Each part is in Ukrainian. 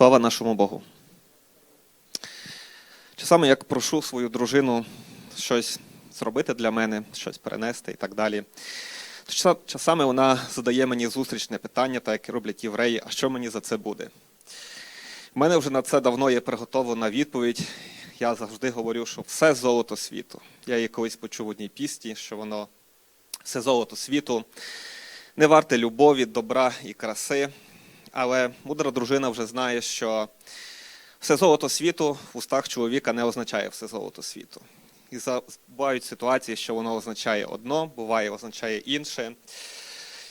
Слава нашому Богу. Часами як прошу свою дружину щось зробити для мене, щось перенести і так далі. То часами вона задає мені зустрічне питання, так як роблять євреї, а що мені за це буде? У мене вже на це давно є приготовлена відповідь. Я завжди говорю, що все золото світу. Я її колись почув в одній пісні, що воно все золото світу не варте любові, добра і краси. Але мудра дружина вже знає, що все золото світу в устах чоловіка не означає все золото світу. І бувають ситуації, що воно означає одно, буває означає інше.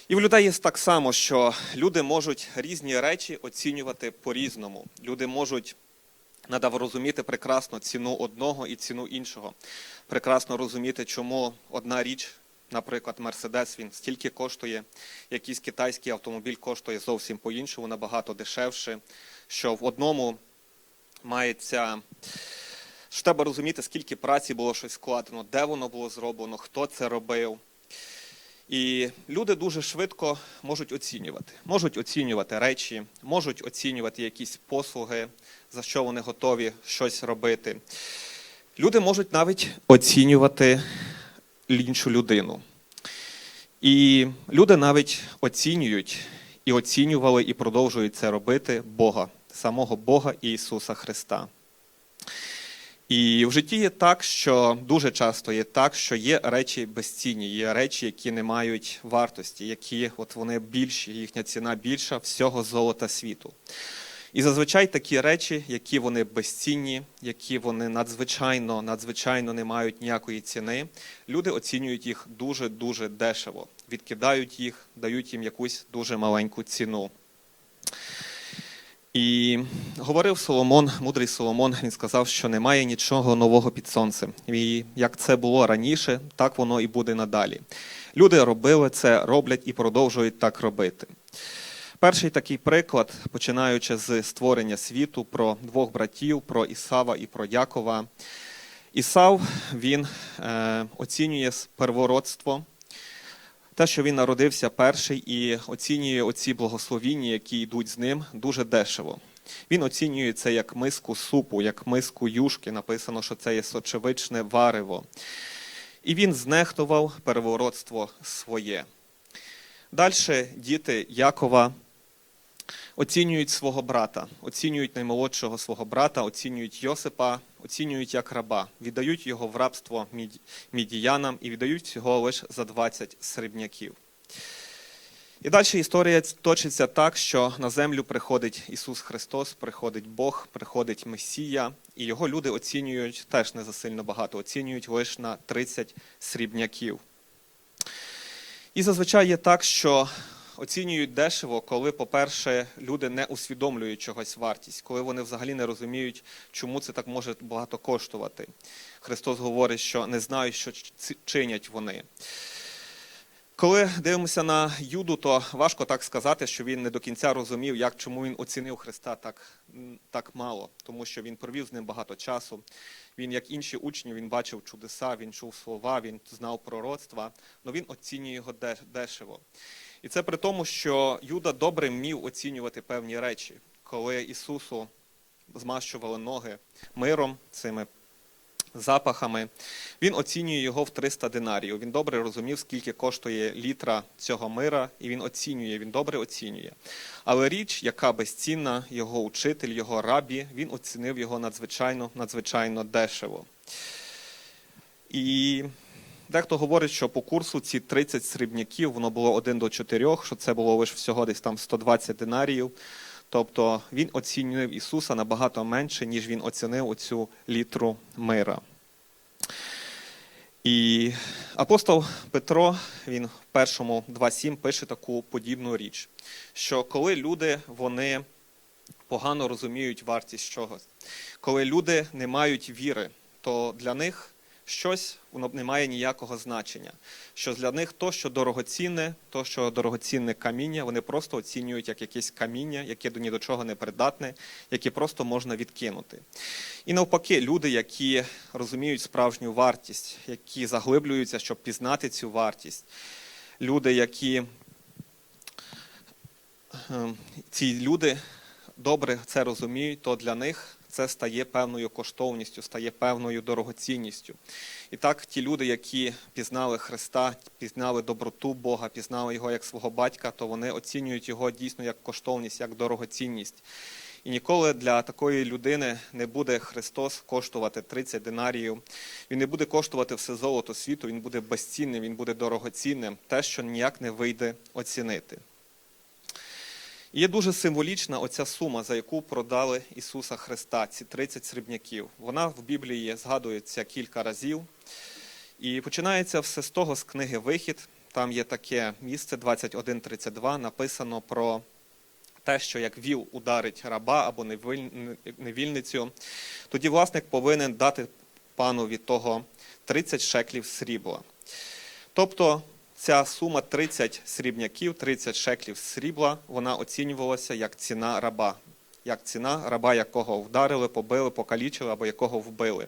І в людей є так само, що люди можуть різні речі оцінювати по-різному. Люди можуть надав розуміти прекрасно ціну одного і ціну іншого. Прекрасно розуміти, чому одна річ, наприклад, Мерседес, він стільки коштує, якийсь китайський автомобіль коштує зовсім по-іншому, набагато дешевше. Що в одному мається. Що треба розуміти, скільки праці було щось складено, де воно було зроблено, хто це робив. І люди дуже швидко можуть оцінювати. Можуть оцінювати речі, можуть оцінювати якісь послуги, за що вони готові щось робити. Люди можуть навіть оцінювати іншу людину. І люди навіть оцінюють і оцінювали, і продовжують це робити Бога, самого Бога Ісуса Христа. І в житті є так, що дуже часто є так, що є речі безцінні, є речі, які не мають вартості, які от вони більші, їхня ціна більша всього золота світу. І зазвичай такі речі, які вони безцінні, які вони надзвичайно, надзвичайно не мають ніякої ціни, люди оцінюють їх дуже-дуже дешево, відкидають їх, дають їм якусь дуже маленьку ціну. І говорив Соломон, мудрий Соломон, він сказав, що немає нічого нового під сонцем. І як це було раніше, так воно і буде надалі. Люди робили це, роблять і продовжують так робити. Перший такий приклад, починаючи з створення світу, про двох братів, про Ісава і про Якова. Ісав він е, оцінює первородство, те, що він народився перший і оцінює оці благословіння, які йдуть з ним, дуже дешево. Він оцінює це як миску супу, як миску юшки. Написано, що це є сочевичне варево. І він знехтував первородство своє. Далі діти Якова оцінюють свого брата, оцінюють наймолодшого свого брата, оцінюють Йосипа, оцінюють як раба, віддають його в рабство мідіянам і віддають його лише за 20 срібняків. І далі історія точиться так, що на землю приходить Ісус Христос, приходить Бог, приходить Месія, і його люди оцінюють теж не за сильно багато, оцінюють лише на 30 срібняків. І зазвичай є так, що оцінюють дешево, коли, по-перше, люди не усвідомлюють чогось вартість, коли вони взагалі не розуміють, чому це так може багато коштувати. Христос говорить, що не знають, що чинять вони. Коли дивимося на Юду, то важко так сказати, що він не до кінця розумів, як чому він оцінив Христа так, так мало, тому що він провів з ним багато часу. Він, як інші учні, він бачив чудеса, він чув слова, він знав пророцтва, але він оцінює його дешево. І це при тому, що Юда добре вмів оцінювати певні речі, коли Ісусу змащували ноги миром, цими запахами. Він оцінює його в 300 динарів. Він добре розумів, скільки коштує літра цього мира, і він оцінює, він добре оцінює. Але річ, яка безцінна, його учитель, його рабі, він оцінив його надзвичайно, надзвичайно дешево. І дехто говорить, що по курсу ці 30 срібняків, воно було 1 до 4, що це було лише всього десь там 120 динаріїв. Тобто він оцінював Ісуса набагато менше, ніж він оцінив оцю літру мира. І апостол Петро, він в першому 2.7 пише таку подібну річ, що коли люди вони погано розуміють вартість чогось, коли люди не мають віри, то для них щось воно не має ніякого значення. Що для них то, що дорогоцінне, то, що дорогоцінне каміння, вони просто оцінюють як якесь каміння, яке ні до чого не придатне, яке просто можна відкинути. І навпаки, люди, які розуміють справжню вартість, які заглиблюються, щоб пізнати цю вартість, люди, які ем, ці люди добре це розуміють, то для них це стає певною коштовністю, стає певною дорогоцінністю. І так, ті люди, які пізнали Христа, пізнали доброту Бога, пізнали його як свого батька, то вони оцінюють його дійсно як коштовність, як дорогоцінність. І ніколи для такої людини не буде Христос коштувати 30 динаріїв. Він не буде коштувати все золото світу, він буде безцінним, він буде дорогоцінним, те, що ніяк не вийде оцінити. Є дуже символічна оця сума, за яку продали Ісуса Христа, ці 30 срібняків. Вона в Біблії згадується кілька разів. І починається все з того, з книги Вихід. Там є таке місце 21.32, написано про те, що як віл ударить раба або невільницю, тоді власник повинен дати панові того 30 шеклів срібла. Тобто ця сума 30 срібняків, 30 шеклів срібла, вона оцінювалася як ціна раба, як ціна раба, якого вдарили, побили, покалічили або якого вбили.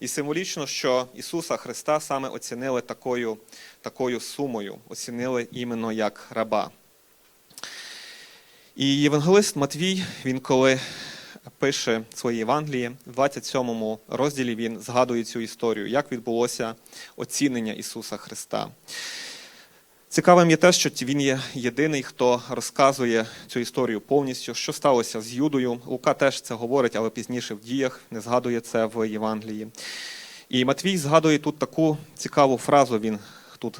І символічно, що Ісуса Христа саме оцінили такою, такою сумою, оцінили іменно як раба. І євангелист Матвій, він коли пише своє Євангеліє, в 27 розділі він згадує цю історію, як відбулося оцінення Ісуса Христа. Цікавим є те, що він є єдиний, хто розказує цю історію повністю, що сталося з Юдою. Лука теж це говорить, але пізніше в діях не згадує це в Євангелії. І Матвій згадує тут таку цікаву фразу. Він тут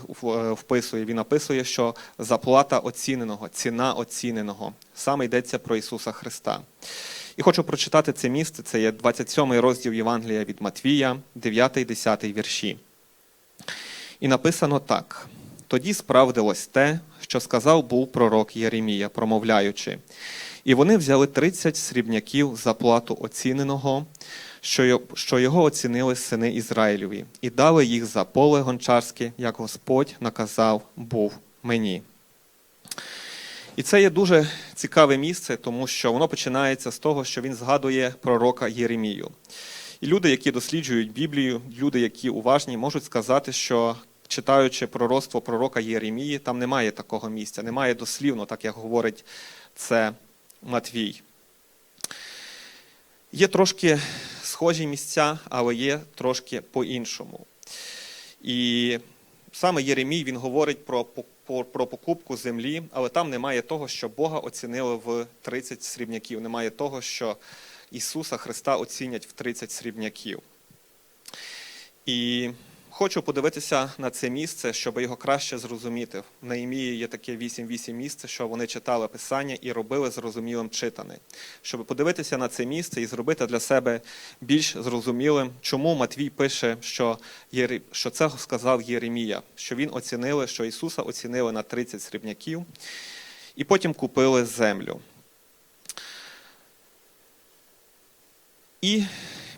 вписує. Він написує, що заплата оціненого, ціна оціненого. Саме йдеться про Ісуса Христа. І хочу прочитати це місце. Це є 27 розділ Євангелія від Матвія, 9-10 вірші. І написано так: тоді справдилось те, що сказав був пророк Єремія, промовляючи. І вони взяли 30 срібняків за плату оціненого, що його оцінили сини Ізраїлеві, і дали їх за поле гончарське, як Господь наказав був мені. І це є дуже цікаве місце, тому що воно починається з того, що він згадує пророка Єремію. І люди, які досліджують Біблію, люди, які уважні, можуть сказати, що читаючи пророцтво пророка Єремії, там немає такого місця, немає дослівно, так як говорить це Матвій. Є трошки схожі місця, але є трошки по-іншому. І саме Єремій він говорить про, про покупку землі, але там немає того, що Бога оцінили в 30 срібняків. Немає того, що Ісуса Христа оцінять в 30 срібняків. І хочу подивитися на це місце, щоб його краще зрозуміти. В Неємії є таке 8-8 місце, що вони читали Писання і робили зрозумілим читане. Щоб подивитися на це місце і зробити для себе більш зрозумілим, чому Матвій пише, що, Єре- що це сказав Єремія, що він оцінили, що Ісуса оцінили на 30 срібняків, і потім купили землю. І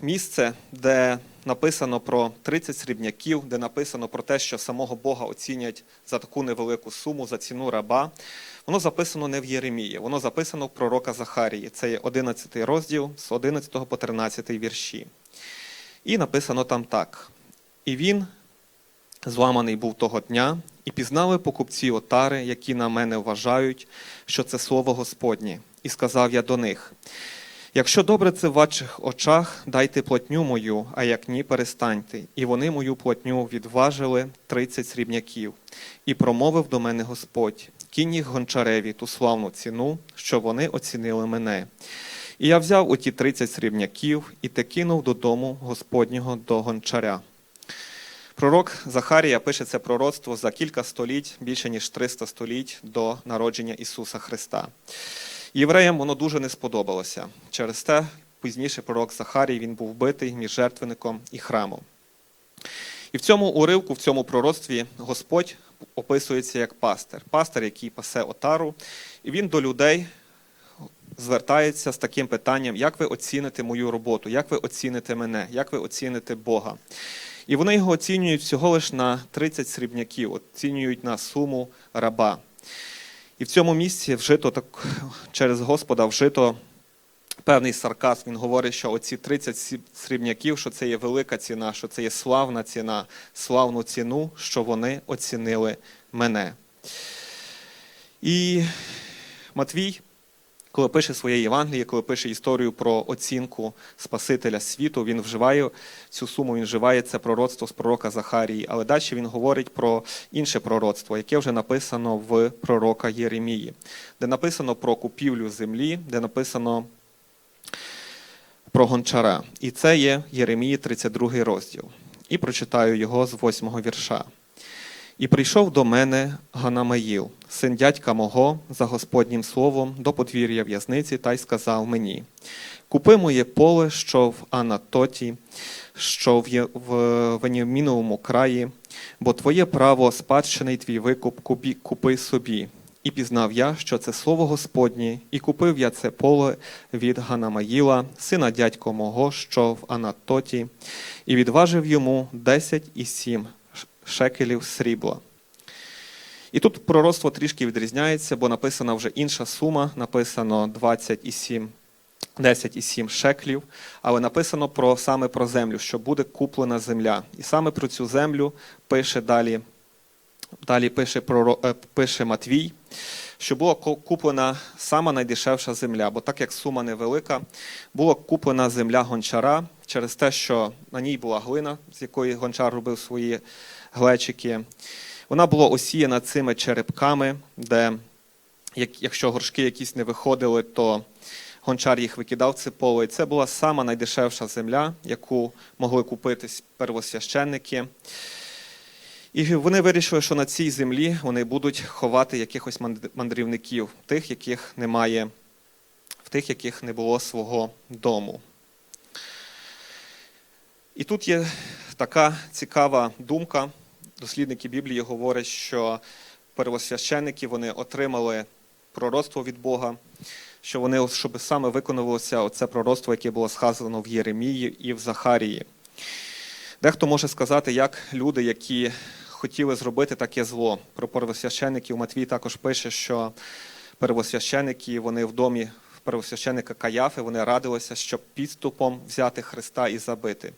місце, де написано про 30 срібняків, де написано про те, що самого Бога оцінять за таку невелику суму, за ціну раба, воно записано не в Єремії, воно записано в пророка Захарії. Це є 11 розділ з 11 по 13 вірші. І написано там так: І він зламаний був того дня, і пізнали покупці отари, які на мене вважають, що це слово Господнє. І сказав я до них: Якщо добре це в ваших очах, дайте платню мою, а як ні, перестаньте. І вони мою платню відважили тридцять срібняків. І промовив до мене Господь: кінь їх гончареві ту славну ціну, що вони оцінили мене. І я взяв оті тридцять срібняків і те кинув додому Господнього до гончаря. Пророк Захарія пише це пророцтво за кілька століть, більше ніж 300 століть до народження Ісуса Христа. Євреям воно дуже не сподобалося. Через те пізніше пророк Захарій він був вбитий між жертвенником і храмом. І в цьому уривку, в цьому пророцтві Господь описується як пастир. Пастир, який пасе отару, і він до людей звертається з таким питанням: як ви оціните мою роботу, як ви оціните мене, як ви оціните Бога. І вони його оцінюють всього лиш на 30 срібняків, оцінюють на суму раба. І в цьому місці вжито так через Господа вжито певний сарказм. Він говорить, що оці 30 срібняків, що це є велика ціна, що це є славна ціна, славну ціну, що вони оцінили мене. І Матвій, коли пише своє Євангеліє, коли пише історію про оцінку Спасителя світу, він вживає цю суму, він вживає це пророцтво з пророка Захарії. Але далі він говорить про інше пророцтво, яке вже написано в пророка Єремії, де написано про купівлю землі, де написано про гончара. І це є Єремії 32 розділ. І прочитаю його з 8 вірша. І прийшов до мене Ганамаїл, син дядька мого, за Господнім словом, до подвір'я в'язниці, та й сказав мені: Купи моє поле, що в Анатоті, що в Веніміновому краї, бо твоє право спадщини, твій викуп купі- купи собі. І пізнав я, що це слово Господнє, і купив я це поле від Ганамаїла, сина дядько мого, що в Анатоті, і відважив йому десять і сім шекелів срібла. І тут пророцтво трішки відрізняється, бо написана вже інша сума, написано 27, 10,7 шеклів, але написано про саме про землю, що буде куплена земля. І саме про цю землю пише далі, далі пише, е, пише Матвій, що була куплена сама найдешевша земля, бо так як сума невелика, була куплена земля гончара через те, що на ній була глина, з якої гончар робив свої глечики. Вона була осіяна цими черепками, де якщо горшки якісь не виходили, то гончар їх викидав це поле. І це була сама найдешевша земля, яку могли купити первосвященники. І вони вирішили, що на цій землі вони будуть ховати якихось мандрівників, тих, яких немає, в тих, яких не було свого дому. І тут є така цікава думка. Дослідники Біблії говорять, що первосвященники вони отримали пророцтво від Бога, що вони, щоб саме виконувалося оце пророцтво, яке було сказано в Єремії і в Захарії. Дехто може сказати, як люди, які хотіли зробити таке зло. Про первосвящеників Матвій також пише, що первосвященики вони в домі первосвященика Каяфи вони радилися, щоб підступом взяти Христа і забити.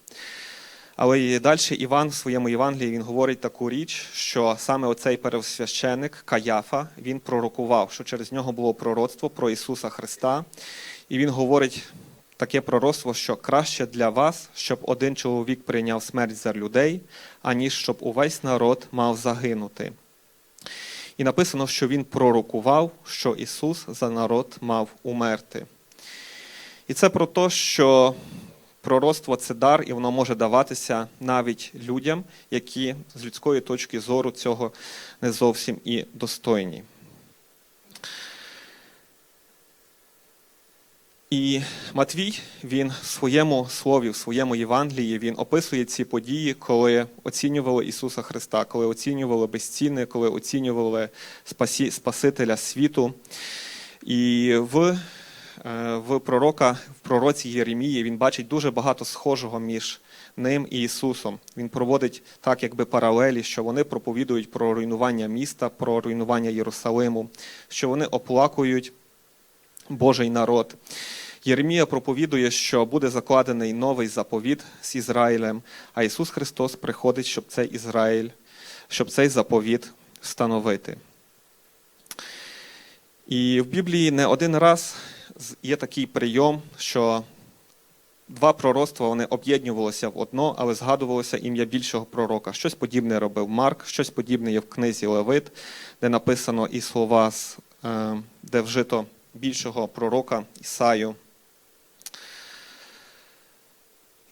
Але і далі Іван в своєму Євангелії він говорить таку річ, що саме оцей первосвященик Каяфа він пророкував, що через нього було пророцтво про Ісуса Христа. І він говорить таке пророцтво, що краще для вас, щоб один чоловік прийняв смерть за людей, аніж щоб увесь народ мав загинути. І написано, що він пророкував, що Ісус за народ мав умерти. І це про те, що пророцтво це дар, і воно може даватися навіть людям, які з людської точки зору цього не зовсім і достойні. І Матвій він в своєму слові, в своєму Євангелії він описує ці події, коли оцінювали Ісуса Христа, коли оцінювали безцінне, коли оцінювали спасі, Спасителя світу. І в, е, в пророка, в пророці Єремії він бачить дуже багато схожого між ним і Ісусом. Він проводить так, якби паралелі, що вони проповідують про руйнування міста, про руйнування Єрусалиму, що вони оплакують Божий народ. Єремія проповідує, що буде закладений новий заповіт з Ізраїлем, а Ісус Христос приходить, щоб цей Ізраїль, щоб цей заповіт встановити. І в Біблії не один раз є такий прийом, що два пророцтва вони об'єднувалися в одно, але згадувалося ім'я більшого пророка. Щось подібне робив Марк, щось подібне є в книзі Левит, де написано і слова, е, де вжито більшого пророка Ісаю.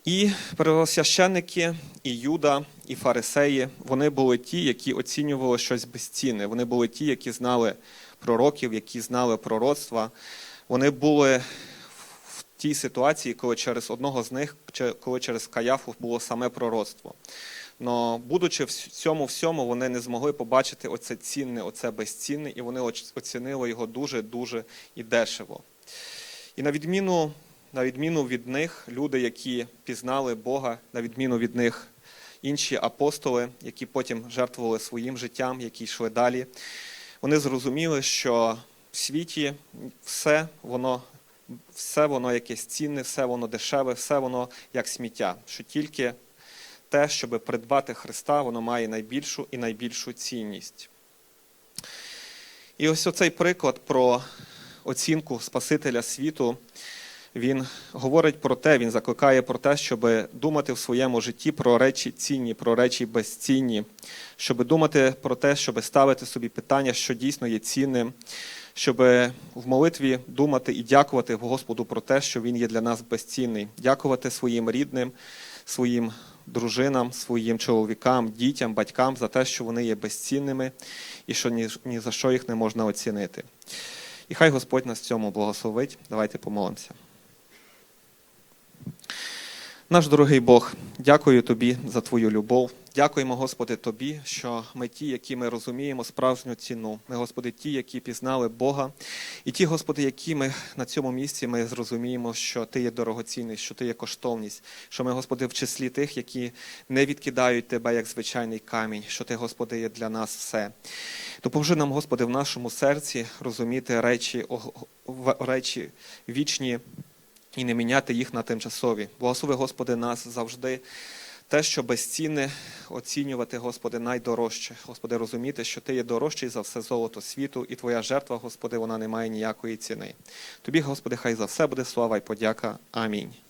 І первосвященники, і Юда, і фарисеї, вони були ті, які оцінювали щось безцінне. Вони були ті, які знали пророків, які знали пророцтва. Вони були в тій ситуації, коли через одного з них, коли через Каяфу було саме пророцтво. Но будучи в цьому всьому, вони не змогли побачити оце цінне, оце безцінне, і вони оцінили його дуже-дуже і дешево. І на відміну, на відміну від них, люди, які пізнали Бога, на відміну від них інші апостоли, які потім жертвували своїм життям, які йшли далі, вони зрозуміли, що в світі все воно, все воно якесь цінне, все воно дешеве, все воно як сміття. Що тільки те, щоб придбати Христа, воно має найбільшу і найбільшу цінність. І ось оцей приклад про оцінку Спасителя світу, він говорить про те, він закликає про те, щоб думати в своєму житті про речі цінні, про речі безцінні, щоб думати про те, щоб ставити собі питання, що дійсно є цінним, щоб в молитві думати і дякувати Господу про те, що Він є для нас безцінний, дякувати своїм рідним, своїм дружинам, своїм чоловікам, дітям, батькам за те, що вони є безцінними і що ні, ні за що їх не можна оцінити. І хай Господь нас цьому благословить. Давайте помолимося. Наш дорогий Бог, дякую Тобі за Твою любов. Дякуємо, Господи, Тобі, що ми ті, які ми розуміємо справжню ціну. Ми, Господи, ті, які пізнали Бога, і ті, Господи, які ми на цьому місці ми зрозуміємо, що Ти є дорогоцінний, що Ти є коштовність, що ми, Господи, в числі тих, які не відкидають Тебе як звичайний камінь, що Ти, Господи, є для нас все. Допоможи нам, Господи, в нашому серці розуміти речі, речі вічні і не міняти їх на тимчасові. Благослови, Господи, нас завжди. Те, що безцінне, оцінювати, Господи, найдорожче. Господи, розуміти, що Ти є дорожчий за все золото світу, і Твоя жертва, Господи, вона не має ніякої ціни. Тобі, Господи, хай за все буде слава і подяка. Амінь.